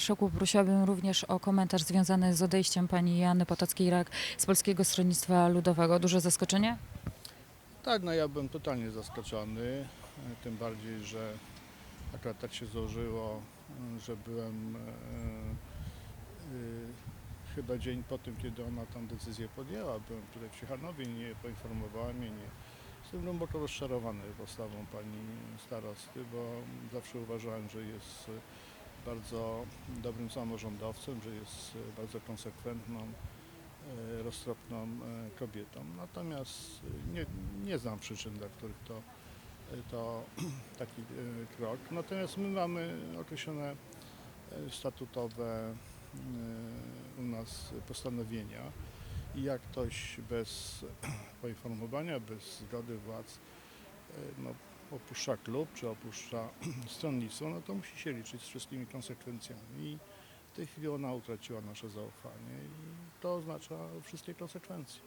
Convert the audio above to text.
marszałku, prosiłabym również o komentarz związany z odejściem pani Joanny Potockiej-Rak z Polskiego Stronnictwa Ludowego. Duże zaskoczenie? Tak, no ja byłem totalnie zaskoczony, tym bardziej, że akurat tak się złożyło, że byłem e, e, chyba dzień po tym, kiedy ona tą decyzję podjęła. Byłem tutaj w Ciechanowie, nie poinformowała mnie, nie. Jestem głęboko rozczarowany postawą pani starosty, bo zawsze uważałem, że jest bardzo dobrym samorządowcem, że jest e, bardzo konsekwentną e, roztropną e, kobietą. Natomiast nie, nie znam przyczyn, dla których to, to taki krok. Natomiast my mamy określone statutowe u nas postanowienia i jak ktoś bez poinformowania, bez zgody władz no, opuszcza klub czy opuszcza stronnictwo, no to musi się liczyć z wszystkimi konsekwencjami. I w tej chwili ona utraciła nasze zaufanie i to oznacza wszystkie konsekwencje.